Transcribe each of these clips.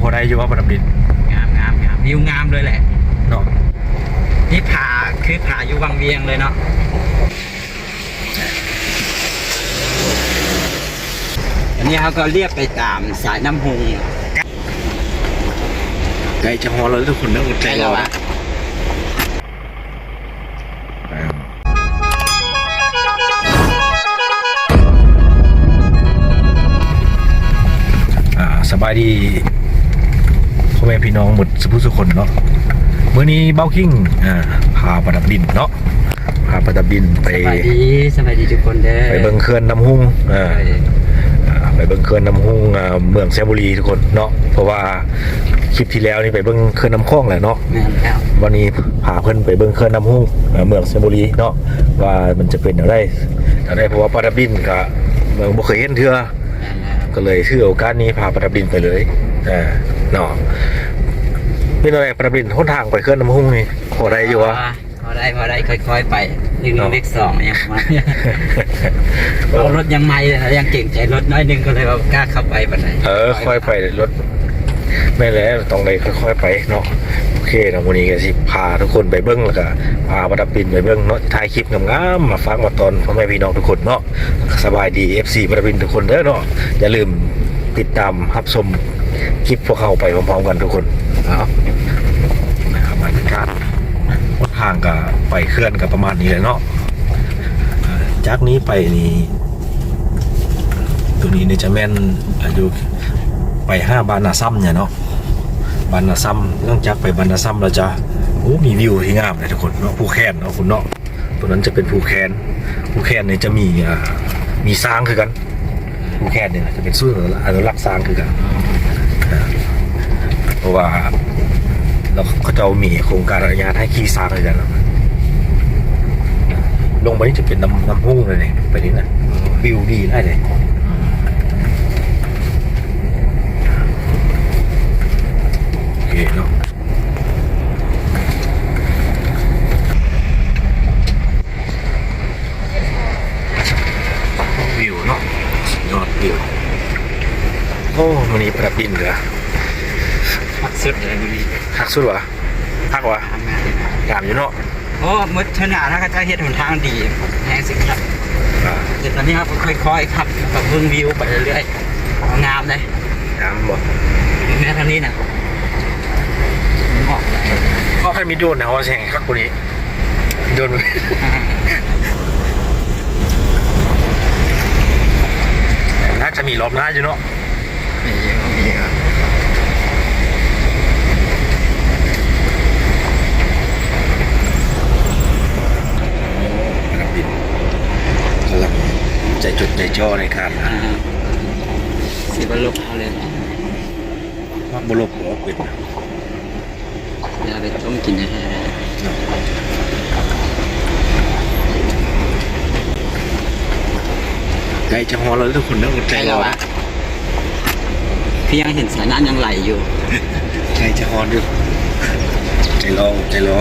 พอได้อยู่ว่าประดับดินงามงามงามวิวงามเลยแหละ เนาะนี่ผาคือผาอยู่วังเวียงเลยเนาะอันนี้เขาก็เรียบไปตามสายน้ำหุงไกลจะฮอแล้วทุกคนเรื่องใจใช่รแล้อวนะวะอ่าสบายดีพ่อแม่พี่น้องหมดสุภุสุคนเนาะมื้อนี้เบ้าคิงอ่าพาประดับดินเนาะพาประดับดินไปสบายดีสบายดีทุกคนเด้อไปเบิ่งเขื่อนน้ำหุ้งอ่าอ่าไปเบิ่งเขื่อนน้ำหุ้งอ่าเมืองแซบุรีทุกคนเนาะเพราะว่าคลิปที่แล้วนี่ไปเบิ่งเขื่อนน้ำคลองแหละเนาะแม่นแล้ววันนี้พาเพิ่นไปเบิ่งเขื่อนน้ำหุ้งอ่าเมืองแซบุรีเนาะว่ามันจะเป็นอะไรอะไรเพราะว่าปาราบินก็เมืองบ่เคยเห็นเทื่อแม่นแล้ว ก็เลยถือโอกาสนี้พาปาราบินไปเลยอ่าเนาะเป็นอะไรปาราบินหนทางไปเขื่อนน้ำหุ้งนี่พอได้อยู่วะพอได้พอได้ค่อยๆไปหนึ่งหนึ่เนาะงเลขสองยังมาเรารถยังไม่เลยนะยังเก่งใจรถน้อยหนึงก็เลยว่ากล้าเข้าไปบันไดเออ ค่อยไปรถไม่แล้วต้องเลยค่อยๆไปเนาะ โอเคนะวันนี้ก็สิพาทุกคนไปเบิ้งแล้วก็พาประดับบินไปเบิ้งเนาะถ่ายคลิปงามๆมาฟังมาตอนพ่อแม่พี่น้องทุกคนเนาะสบายดี FC ประดับบินทุกคนเด้อเนาะอย่าลืมติดตามรับชมคลิปพวกเขาไปพร้อมๆกันทุกคนนะครับบรรยากาศวัดทางกับไปเคลื่อนกับประมาณนี้เลยเนาะจากนี้ไปนี่ตัวนี้เนี่จะแม่นอายุไปห้าบานนาซัมเนี่ยเนาะ บานนาซัมเนื่องจากไปบานนาซัมเราจะโอ้มีวิวที่งามเลยทุกคนเนาะภูแคนเนาะคุณเนาะตัวนั้นจะเป็นภูแคนภูแคนเนี่ยจะมีอ่ามีสร้างคือกันภูแคนเนี่ยจะเป็นสู้อนุรักษ์สร้างคือกันเพราะว่าเราเขาจะมีโครงการอนุญาตให้ขี่สร้างคือกันะลงไปนี่จะเป็นน้ำน้ำหุ้งเลยเนี่ยไปนี่นะวิวดีได้เลย โอเคเนาะวิวเนาะยอดวิวโอ้มันนี้ประดับดินเหลือพักสุดเลยดูดิหักสุดวะหักวะทำงานเลยนะงามอยู่เนาะโอ้มืดเท่านาถ้าเขาจะเฮ็ดหนทางดีแห้งสิครับอ่าเดี๋ยวตอนนี้ครับค่อยๆขับกับเพิ่งวิวไปเรื่อยๆงามเลยงามบ่แม้ทางนี้นะ เหมาะเลยก็แค่มีโดรนนะว่าแข่งครับคนนี้โดรนน่าจะมีรอบหน้าอยู่เนาะมีเยอะมีเยอะประดับดินกำลังใจจดใจจ่อในการอ่าสิบลบเอาเลยว่าบลบหัวเป็ดนะ เอาไปต้มกินนะฮะใจจะฮอแล้วทุกคนนะใจเราอะพี่ยังเห็นสายน้ำยังไหลอยู่ ใจจะฮอนอยู่ ใจรอใจรอ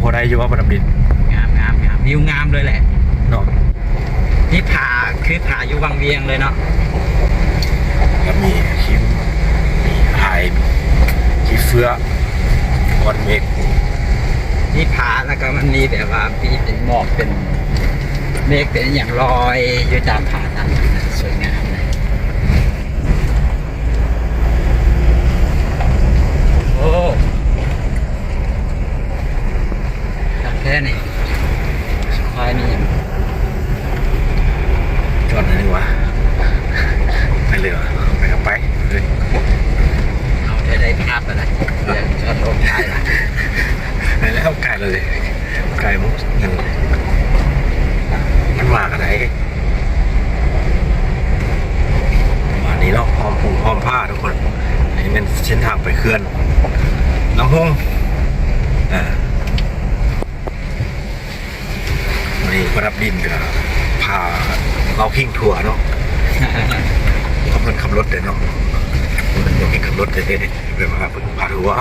พอได้อยู่ว่าประดับดินงามงามงามวิวงามเลยแหละเนาะนี่ผาคือผาอยู่วังเวียงเลยเนาะแล้วมีคิมมีไฮมีเฟือวันเมกนี่ผาแล้วก็มันมีแบบว่ามีเป็นหมอกเป็นเมฆเป็นอย่างลอยอยู่ตามผาตามนั้นนะสวยงามเลยโอ้ตักแค่นี้ควายนี่จอดอะไรวะไปเลยวะไปกับไปเลย เอาได้ได้ภาพอะไรเดี๋ยวจะลงท้ายละ ไปแล้วไกลเลยไกลมุกนั่นเลยมันมากันไหนมานี้เนาะหอมผูหอมผ้าทุกคนอันนี้เป็นเส้นทางไปเขื่อนน้ำฮงอ่าวันนี้ ประดับดินกับพาเราพิงทัวร์เนาะเขาเป็นขับรถเด้เนาะมันยังมีขับรถเด้แบบว่าเป็นพาทัวร์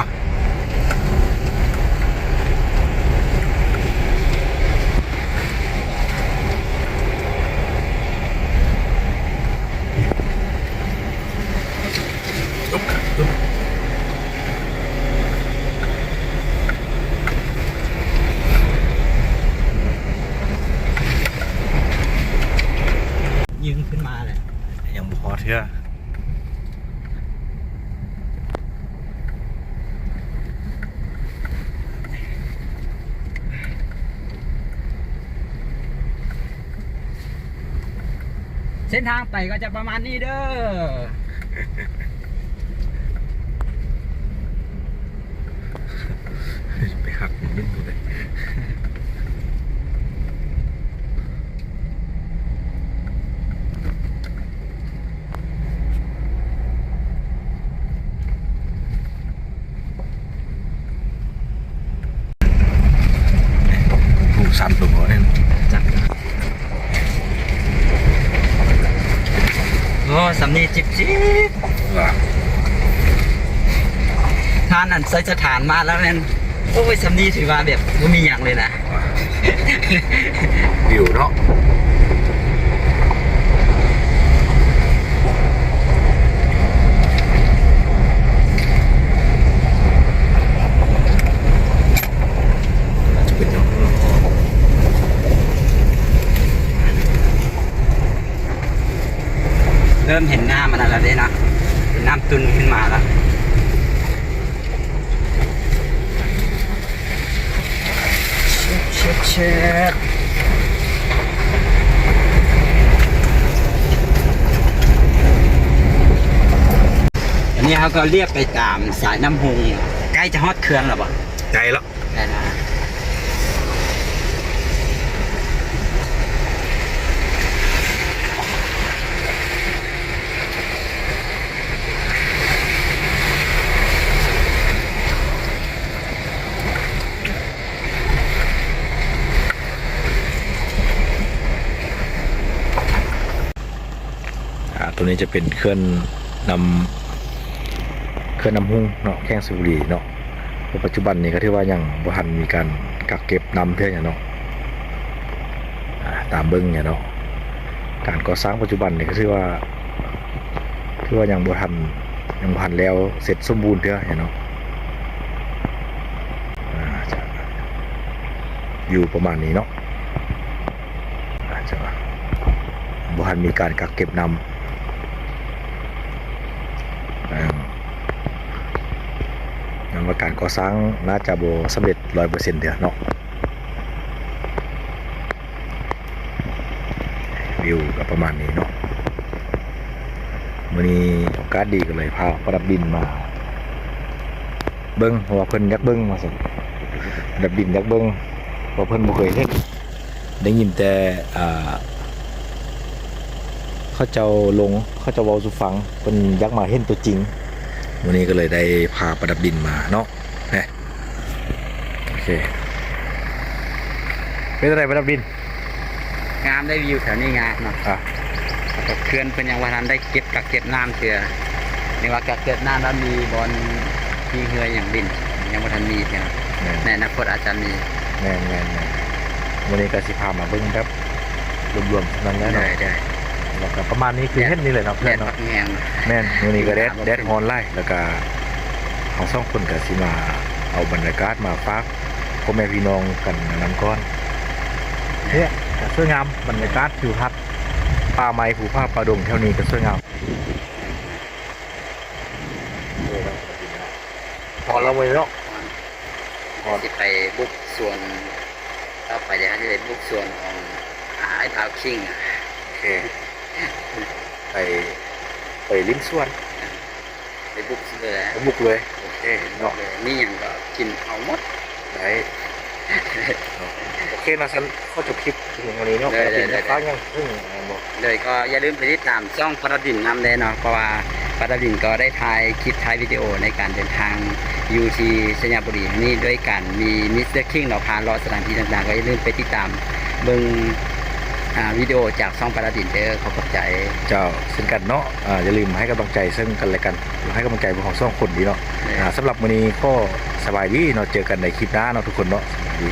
อุ๊บอุ๊บ ยืนขึ้นมาเลย ยังพอเชื่อ เส้นทางไปก็จะประมาณนี้เด้อ ไปหักนิดนึงเลยผูกสั้นตัวเนี่ย จับโอ้สำนี จิบจิบว่าทานอันใส่สถานมาแล้วเนี่ยโอ้ยสำนีถือว่าแบบไม่มีอย่างเลยนะ วิวเนาะเป็นเนาะ เริ่มเห็นน้ำมันแล้วเด้นะเป็นน้ำตุนขึ้นมาแล้วเช็ดเช็ดอันนี้เขาก็เรียบไปตามสายน้ำหงใกล้จะฮอดเขื่อนแล้วบ่ใจแล้วได้นะอ่า ตัวนี้จะเป็นเคลื่อนนำเคลื่อนนำหุ้งเนาะแข้งสุบุรีเนาะปัจจุบันนี้ก็ถือว่ายังบ่ทันมีการกักเก็บนำเท่อย่างเนาะตามเบิ้งเนี่ยเนาะการก่อสร้างปัจจุบันนี่ก็ถือว่าถือว่ายังบ่ทันยังบ่ทันแล้วเสร็จสมบูรณ์เท่าอย่างเนาะอยู่ประมาณนี้เนาะจะบ่ทันมีการกักเก็บนำ อ่ายัง ว่าการก่อสร้างน่าจะโบสำเร็จร้อยเปอร์เซ็นต์เดียวเนาะวิวก็ประมาณนี้เนาะวันนี้โอกาสดีก็เลยพาประดับดินมา เบิ้งว่าเพิ่นยักเบิ้งมาสิประดับดินยักเบิ้งเพราเพิ่นบ่เคยเห็นได้ยินแต่เขาเจ้าลงเขาเจ้าเว้าสุฟังเป็นยักมาเห็นตัวจริง วันนี้ก็เลยได้พาประดับดินมาเนาะเนี่ยโอเคเป็นอะไรประดับดิน งามได้วิวแถวนี้งามเนาะอะแต่เขื่อนเป็นอย่างวันนั้นได้เก็บกักเก็บน้ำเถื่อในว่ากักเก็บน้ำแล้วมีบอลมีเหืออย่างดินยังวันทันมีเถื่อในอนาคตอาจจะมีแม่นแม่นแม่นวันนี้ก็สิพามาเบิ่งแบบรวมๆเท่านั้นแหละได้เนาะได้ แล้วก็ประมาณนี้คือเฮ็ดนี่เลยเนาะแดเพื่อนดเนาะแหงแม่นวันนี้ก็แดดแดดฮอนไล่แล้วก็เฮาสองคนก็สิมาเอาบรรยากาศมาฝากพ่อแม่พี่น้องกันนำก่อนเนี่ยก็สวยงามบรรยากาศทิวทัศน์ป่าไม้ภูผาป่าดงแถวนี้ก็สวยงามพอเราเลยเนาะพอที่ไปบุกส่วนต่อไปเดี๋ยวเขาจะไปบุกส่วนของอาไอ้ดาวคิงอะโอเค ไปไปลิ้นส่วนไปบุกเลยไปบุกเลยโอเคเนาะเลยนี่ยังก็กินเอาหมดได้โอเคนะฉันเข้าจบคลิปถึงวันนี้เนาะได้ได้ติดได้ฟ้ายังซึ่งอ่าบอกเลยก็อย่าลืมไปติดตามช่องปราดินนำเลยเนาะเพราะว่าปราดินก็ได้ถ่ายคลิปถ่ายวิดีโอในการเดินทางอยู่ที่สัญญาบุรีนี่ด้วยกันมีมิสเตอร์คิงเราพาเลาะสถานที่ต่างๆก็อย่าลืมไปติดตามเบิ่ง อ่าวิดีโอจากช่องปราดินเด้อขอขอบใจ เจ้าซึ่งกันเนาะอ่าอย่าลืมให้กำลังใจซึ่งกันและกัน ให้กำลังใจพวกเราสองคนดีเนาะอ่าสำหรับวันนี้ก็สบายดีเนาะเจอกันในคลิปหน้าเนาะทุกคนเนาะสบายดี